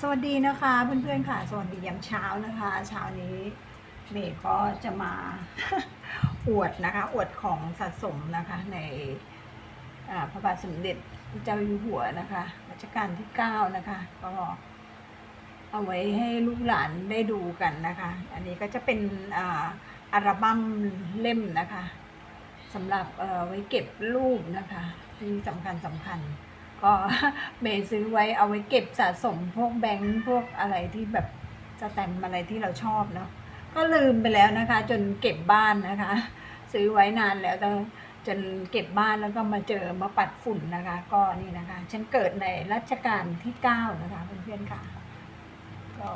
สวัสดีนะคะเพื่อนๆค่ะ สวัสดียามเช้านะคะเช้านี้เมย์ก็จะมา อวดนะคะ อวดของสะสมนะคะในพระบาทสมเด็จพระเจ้าอยู่หัวนะคะรัชกาลที่ 9 นะคะ ก็เอาไว้ให้ลูกหลานได้ดูกันนะคะ อันนี้ก็จะเป็นอัลบั้มเล่มนะคะสำหรับเอ่อไว้เก็บรูปนะคะที่สำคัญสำคัญ ก็เมย์ซื้อไว้เอาไว้เก็บสะสมพวกแบงค์พวกอะไรที่แบบสแตมป์อะไรที่เราชอบเนาะก็ลืมไปแล้วนะคะ จนเก็บบ้านนะคะ ซื้อไว้นานแล้วแต่จนเก็บบ้านแล้วก็มาเจอมาปัดฝุ่นนะคะ ก็นี่นะคะ ฉันเกิดในรัชกาลที่เก้านะคะเพื่อนๆค่ะ ก็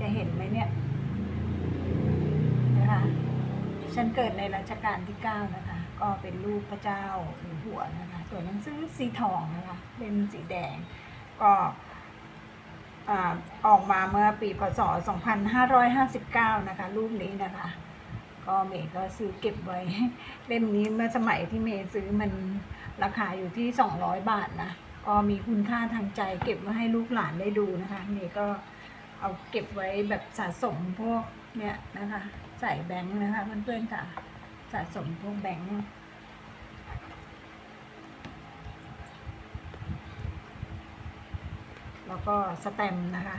จะเห็นไหมเนี่ย นะคะ ฉันเกิดในรัชกาลที่ 9 นะคะ ก็เป็นรูปพระเจ้าอยู่หัวนะคะตัวหนังสือสีทองนะคะเป็นสีแดงก็อออกมาเมื่อปีพศ 2559 นะคะ รูปนี้นะคะ ก็เมย์ก็ซื้อเก็บไว้เล่มนี้เมื่อสมัยที่เมย์ซื้อมันราคาอยู่ที่ 200 บาทนะ ก็มีคุณค่าทางใจเก็บไว้ให้ลูกหลานได้ดูนะคะ เมย์ก็เอาเก็บไว้แบบสะสมพวกเนี่ยนะคะใส่แบงค์นะคะเพื่อนๆค่ะ สะสมพวกแบงค์แล้วก็สแตมนะคะ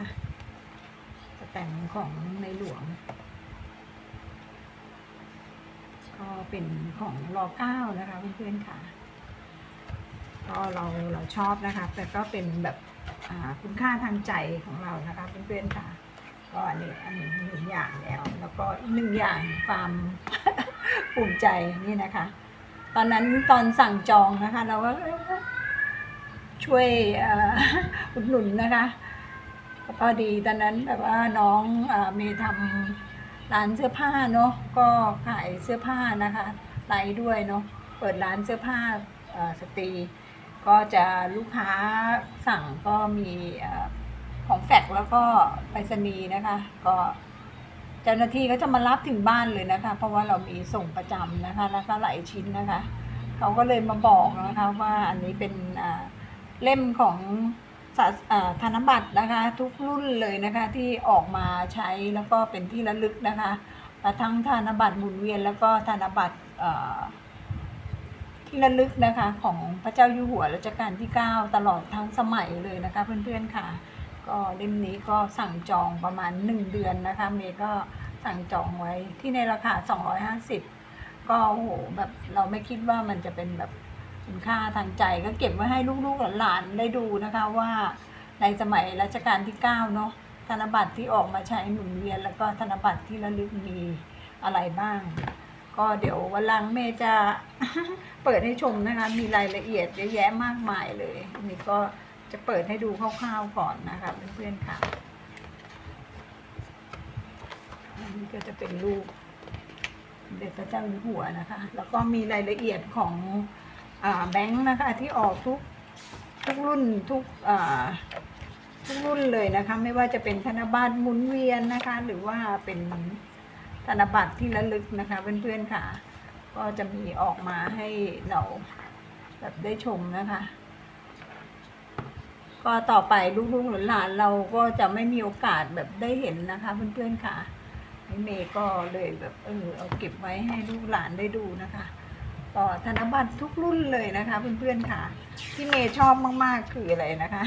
สแตมของในหลวง ก็เป็นของรอเก้านะคะเพื่อนๆค่ะ ก็เราเราชอบนะคะ แต่ก็เป็นแบบคุณค่าทางใจของเรานะคะเพื่อนๆค่ะ ก็อันนี้อันนี้หนึ่งอย่างแล้ว แล้วก็อีกหนึ่งอย่างความภูมิใจนี่นะคะ ตอนนั้นตอนสั่งจองนะคะ เราก็ช่วยอุดหนุนนะคะพอดีตอนนั้นแบบว่าน้องเอมย์ทำร้านเสื้อผ้าเนาะก็ขายเสื้อผ้านะคะไลฟ์ด้วยเนาะเปิดร้านเสื้อผ้าสตรี ก็จะลูกค้าสั่งก็มี ของแฟกแล้วก็ไปรษณีย์นะคะ ก็เจ้าหน้าที่ก็จะมารับถึงบ้านเลยนะคะ เพราะว่าเรามีส่งประจำนะคะแล้วก็หลายชิ้นนะคะเขาก็เลยมาบอกนะคะว่าอันนี้เป็นเล่มของสะอ่าธนบัตรนะคะ ทุกรุ่นเลยนะคะที่ออกมาใช้แล้วก็เป็นที่ระลึกนะคะทั้งธนบัตรหมุนเวียนแล้วก็ธนบัตรที่ระลึกนะคะของพระเจ้าอยู่หัวรัชกาลที่ 9 ตลอดทั้งสมัยเลยนะคะเพื่อนๆค่ะ ก็เล่มนี้ก็สั่งจองประมาณ 1 เดือนนะคะ เมย์ก็สั่งจองไว้ที่ในราคา 250 ก็โอ้โหแบบเราไม่คิดว่ามันจะเป็นแบบคุณค่าทางใจก็เก็บไว้ให้ลูกๆหลานๆได้ดูนะคะว่าในสมัยรัชกาลที่ 9 เนาะธนบัตรที่ออกมาใช้หมุนเวียน แล้วก็ธนบัตรที่ระลึกมีอะไรบ้าง ก็เดี๋ยววันหลังเมย์จะเปิดให้ชมนะคะ มีรายละเอียดเยอะแยะมากมายเลยนี่ก็ จะเปิดให้ดูคร่าวๆก่อนนะคะเพื่อนๆค่ะอันนี้ก็จะเป็นรูปเด็จพระเจ้าอยู่หัวนะคะ แล้วก็มีรายละเอียดของอแบงค์นะคะที่ออกทุกทุกรุ่นทุกทุกรุ่นเลยนะคะ ไม่ว่าจะเป็นธนบัตรหมุนเวียนนะคะ หรือว่าเป็นธนบัตรที่ระลึกนะคะเพื่อนๆค่ะ ก็จะมีออกมาให้เราแบบได้ชมนะคะ ก็ต่อไปลูกๆหลานเราก็จะไม่มีโอกาสแบบได้เห็นนะคะ เพื่อนๆค่ะนี่เมย์ก็เลยแบบเออเอาเก็บไว้ให้ลูกหลานได้ดูนะคะก็ธนบัตรทุกรุ่นเลยนะคะเพื่อนๆค่ะ ที่เมย์ชอบมากๆคืออะไรนะคะ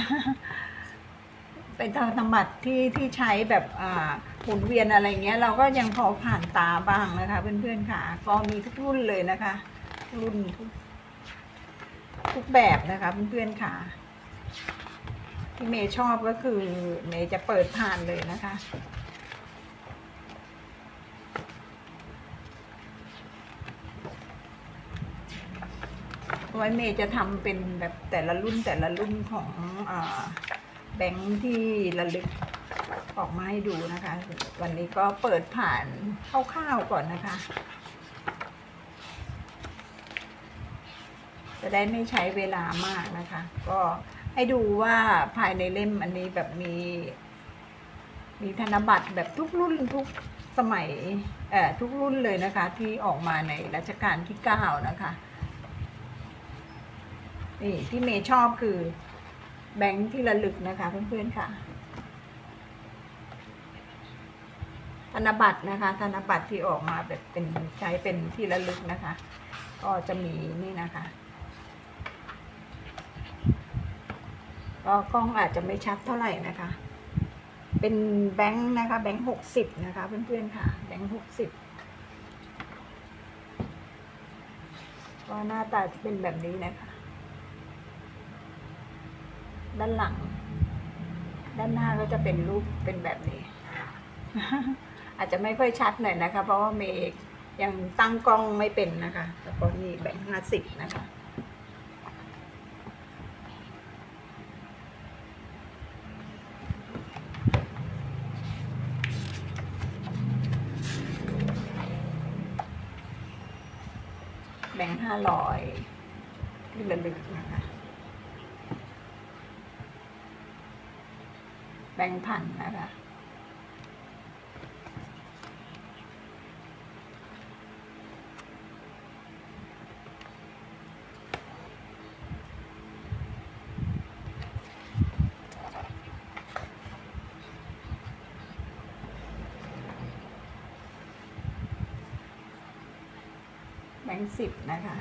เป็นธนบัตรที่ที่ใช้แบบอ่าหมุนเวียนอะไรเงี้ย เราก็ยังพอผ่านตาบ้างนะคะ เพื่อนๆค่ะ ก็มีทุกรุ่นเลยนะคะ รุ่นทุกทุกแบบนะคะเพื่อนๆค่ะ ที่เมย์ชอบก็คือเมย์จะเปิดผ่านเลยนะคะ ไว้เมย์จะทำเป็นแบบแต่ละรุ่นแต่ละรุ่นของอแบงค์ที่ระลึกออกมาให้ดูนะคะ วันนี้ก็เปิดผ่านคร่าวๆก่อนนะคะ จะได้ไม่ใช้เวลามากนะคะ ก็ ให้ดูว่าภายในเล่มอันนี้แบบมี มีธนบัตรแบบทุกรุ่นทุกสมัยเอ่อทุกรุ่นเลยนะคะ ที่ออกมาในรัชกาลที่9นะคะนี่ที่เมย์ชอบคือ แบงค์ที่ระลึกนะคะ เพื่อนๆค่ะ ธนบัตรนะคะ ธนบัตรที่ออกมาแบบเป็นใช้เป็นที่ระลึกนะคะ ก็จะมีนี่นะคะ ก็กล้องอาจจะไม่ชัดเท่าไหร่นะคะ เป็นแบงค์นะคะ แบงค์หกสิบนะคะ เพื่อนๆค่ะ แบงค์หกสิบก็หน้าตาจะเป็นแบบนี้นะคะ ด้านหลัง ด้านหน้าก็จะเป็นรูปเป็นแบบนี้ อาจจะไม่ค่อยชัดหน่อยนะคะ เพราะว่าเมย์ยังตั้งกล้องไม่เป็นนะคะ แล้วก็นี่แบงค์ห้าสิบนะคะ แบงค์ห้าร้อยที่ระลึกนะคะ แบงค์พันนะคะ งค์สิบนะคะ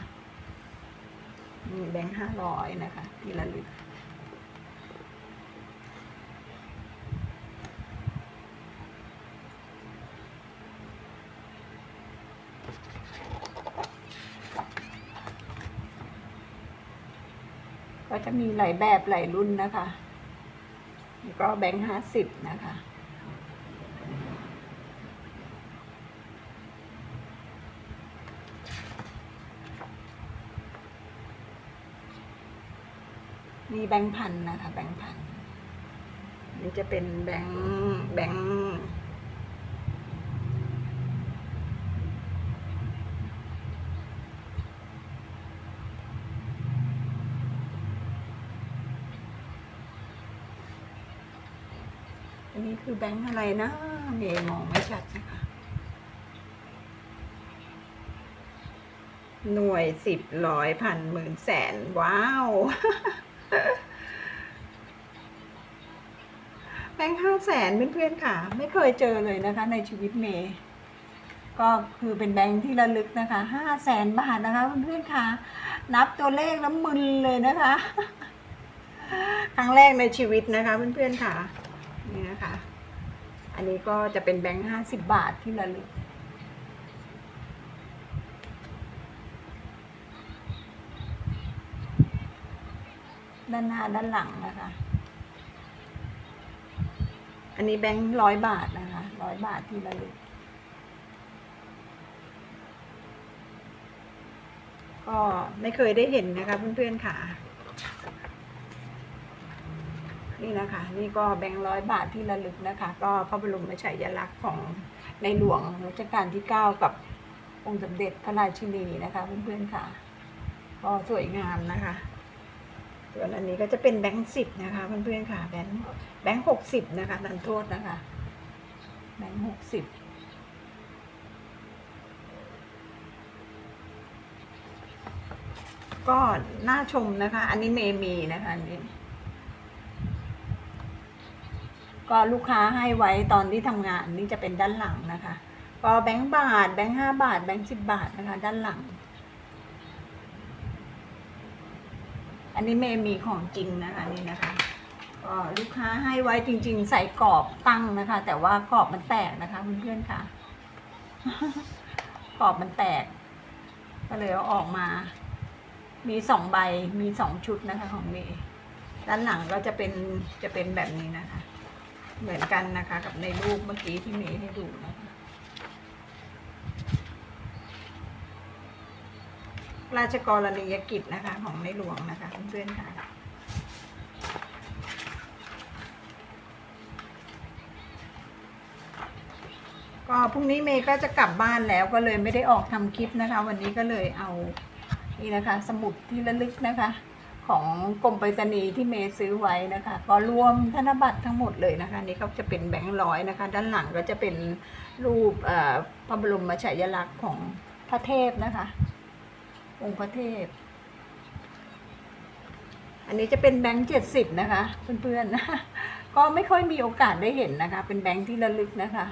มีแบงค์ห้าร้อยนะคะ ที่ระลึกก็จะมีหลายแบบหลายรุ่นนะคะ แล้วก็แบงค์ห้าสิบนะคะีแบงค์พันนะคะแบงค์พันนี่จะเป็นแบงค์แบงค์อันนี้คือแบงค์อะไรนะเมย์มองไม่ชัดนะคะหน่วยสิบร้อยพันหมื่นแสน ว้าว งค์ห้าแสนเพื่อนๆค่ะ ไม่เคยเจอเลยนะคะ ในชีวิตเมย์ก็คือเป็นแบงค์ที่ระลึกนะคะห้าแสนบาทนะคะเพื่อนๆค่ะ นับตัวเลขแล้วมึนเลยนะคะ ครั้งแรกในชีวิตนะคะเพื่อนๆค่ะ นี่นะคะ อันนี้ก็จะเป็นแบงค์ห้าสิบบาทที่ระลึกด้านหน้าด้านหลังนะคะ อันนี้แบงค์ร้อยบาทนะคะร้อยบาทที่ระลึกก็ไม่เคยได้เห็นนะคะเพื่อนๆค่ะ นี่นะคะ นี่ก็แบงค์ร้อยบาทที่ระลึกนะคะ ก็พระบรมฉายาลักษณ์ของในหลวงรัชกาลที่เก้ากับองค์สมเด็จพระราชินีนะคะเพื่อนๆค่ะ ก็สวยงามนะคะ ส่วนอันนี้ก็จะเป็นแบงค์สิบนะคะเพื่อนๆค่ะแบงค์แบงค์หกสิบนะคะนันโทษนะคะแบงค์หกสิบก็น่าชมนะคะ อันนี้เมมีนะคะอันนี้ก็ลูกค้าให้ไว้ตอนที่ทำงานนี่จะเป็นด้านหลังนะคะ ก็แบงค์บาท แบงค์ห้าบาท แบงค์สิบบาทนะคะ ด้านหลัง อันนี้เมย์มีของจริงนะคะนี่นะคะก็ลูกค้าให้ไว้จริง ๆ ใส่กรอบตั้งนะคะ แต่ว่ากรอบมันแตกนะคะเพื่อนๆค่ะ กรอบมันแตก ก็เลยเอาออกมา มีสองใบมีสองชุดนะคะ ของเมย์ด้านหลังก็จะเป็นจะเป็นแบบนี้นะคะ เหมือนกันนะคะ กับในรูปเมื่อกี้ที่เมย์ให้ดูนะคะ ราชกรณียกิจนะคะ ของในหลวงนะคะเพื่อนๆค่ะก็พรุ่งนี้เมย์ก็จะกลับบ้านแล้วก็เลยไม่ได้ออกทำคลิปนะคะ วันนี้ก็เลยเอานี่นะคะ สมุดที่ระลึกนะคะ ของกรมไปรษณีย์ที่เมย์ซื้อไว้นะคะ ก็รวมธนบัตรทั้งหมดเลยนะคะ นี่ก็จะเป็นแบงค์ร้อยนะคะ ด้านหลังก็จะเป็นรูปพระบรมฉายาลักษณ์ของพระเทพนะคะ องค์พระเทพ อันนี้จะเป็นแบงค์เจ็ดสิบนะคะ เพื่อนๆก็ไม่ค่อยมีโอกาสได้เห็นนะคะ เป็นแบงค์ที่ระลึกนะคะ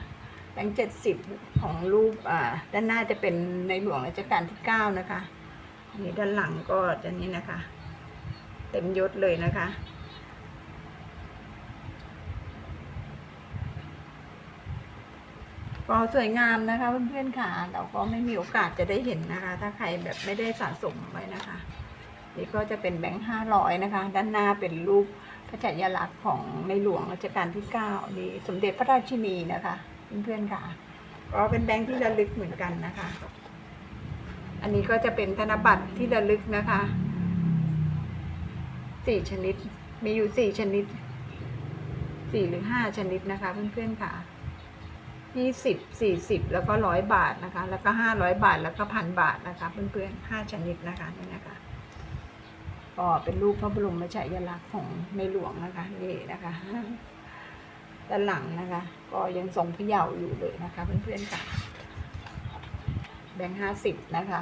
แบงค์เจ็ดสิบของรูปอ่าด้านหน้าจะเป็นในหลวงรัชกาลที่เก้านะคะ อันนี้ด้านหลังก็จะนี้นะคะ เต็มยศเลยนะคะ ก็สวยงามนะคะเพื่อนๆค่ะ เราก็ไม่มีโอกาสจะได้เห็นนะคะ ถ้าใครแบบไม่ได้สะสมไว้นะคะ นี่ก็จะเป็นแบงค์ห้าร้อยนะคะ ด้านหน้าเป็นรูปพระฉายาลักษณ์ของในหลวงรัชกาลที่เก้านี่สมเด็จพระราชินีนะคะ เพื่อนๆค่ะ ก็เป็นแบงค์ที่ระลึกเหมือนกันนะคะ อันนี้ก็จะเป็นธนบัตรที่ระลึกนะคะสี่ชนิด มีอยู่สี่ชนิดสี่หรือห้าชนิดนะคะ เพื่อนๆค่ะ ยี่สิบสี่สิบแล้วก็ร้อยบาทนะคะ แล้วก็ห้าร้อยบาท แล้วก็พันบาทนะคะเพื่อนๆห้าชนิดนะคะนี่นะคะก็เป็นรูปพระบรมฉายาลักษณ์ของในหลวงนะคะนี่นะคะด้านหลังนะคะ ก็ยังทรงพระเยาว์อยู่เลยนะคะเพื่อนๆค่ะ แบงค์ห้าสิบนะคะ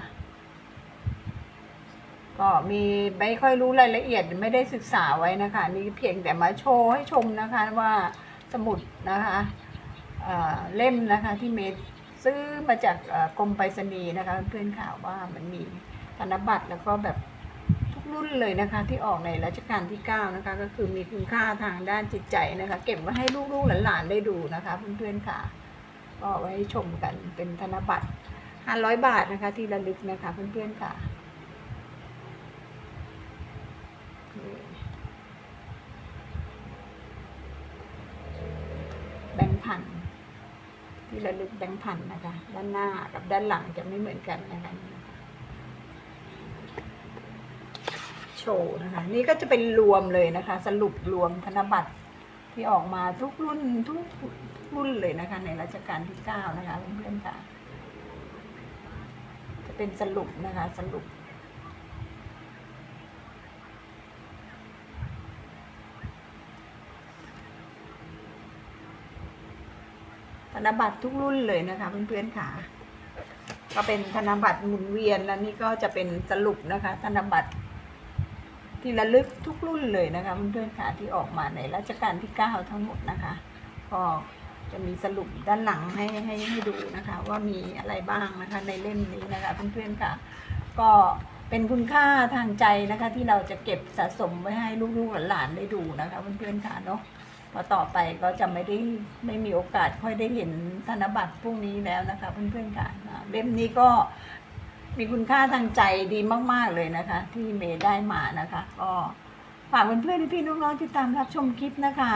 ก็มีไม่ค่อยรู้รายละเอียดไม่ได้ศึกษาไว้นะคะ นี่เพียงแต่มาโชว์ให้ชมนะคะว่าสมุดนะคะ เล่มนะคะที่เมดซื้อมาจากกรมไปรษณีย์นะคะเพื่อนๆข่าวว่ามันมีธนบัตรแล้วก็แบบทุกรุ่นเลยนะคะที่ออกในรัชกาลที่เก้านะคะ ก็คือมีคุณค่าทางด้านจิตใจนะคะ เก็บไว้ให้ลูกๆหลานๆได้ดูนะคะเพื่อนๆค่ะ ก็ไว้ชมกันเป็นธนบัตรห้าร้อยบาทนะคะที่ระลึกนะคะเพื่อนๆค่ะ แบงค์พันที่ ระลึกแบงค์พันนะคะ ด้านหน้ากับด้านหลังจะไม่เหมือนกันนะคะนี่นะคะโชว์นะคะ นี่ก็จะเป็นรวมเลยนะคะ สรุปรวมธนบัตรที่ออกมาทุกรุ่นทุกรุ่นเลยนะคะ ในรัชกาลที่เก้านะคะเพื่อนๆค่ะ จะเป็นสรุปนะคะสรุป ธ นบัตรทุกรุ่นเลยนะคะเพื่อนๆค่ะ ก็เป็นธนบัตรหมุนเวียนแล้วนี่ก็จะเป็นสรุปนะคะ ธนบัตรที่ระลึกทุกรุ่นเลยนะคะเพื่อนๆค่ะที่ออกมาในรัชกาลที่เก้าทั้งหมดนะคะก็จะมีสรุปด้านหลังให้ให้ให้ดูนะคะ ว่ามีอะไรบ้างนะคะในเล่มนี้นะคะเพื่อนๆค่ะ ก็เป็นคุณค่าทางใจนะคะที่เราจะเก็บสะสมไว้ให้ลูกๆหลานๆได้ดูนะคะเพื่อนๆค่ะเนาะ พอต่อไปก็จะไม่ได้ไม่มีโอกาสค่อยได้เห็นธนบัตรพวกนี้แล้วนะคะ เพื่อนๆค่ะเล่มนี้ก็มีคุณค่าทางใจดีมาก ๆเลยนะคะ ที่เมย์ได้มานะคะ ก็ ฝากเพื่อนๆพี่ๆน้องๆที่ตามรับชมคลิปนะคะ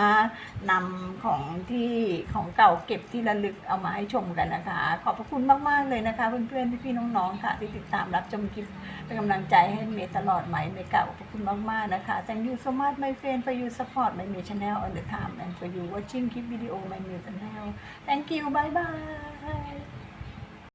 นำของที่ของเก่าเก็บที่ระลึกเอามาให้ชมกันนะคะ ขอบพระคุณมากๆเลยนะคะ เพื่อนๆพี่ๆน้องๆค่ะ ที่ติดตามรับชมคลิปเป็นกำลังใจให้เมย์ตลอดไหมเมย์กล่าวขอบคุณมากๆนะคะ Thank you so much my friend for you support my May channel on the time and for you watching คลิปวิดีโอ my May channel Thank you bye bye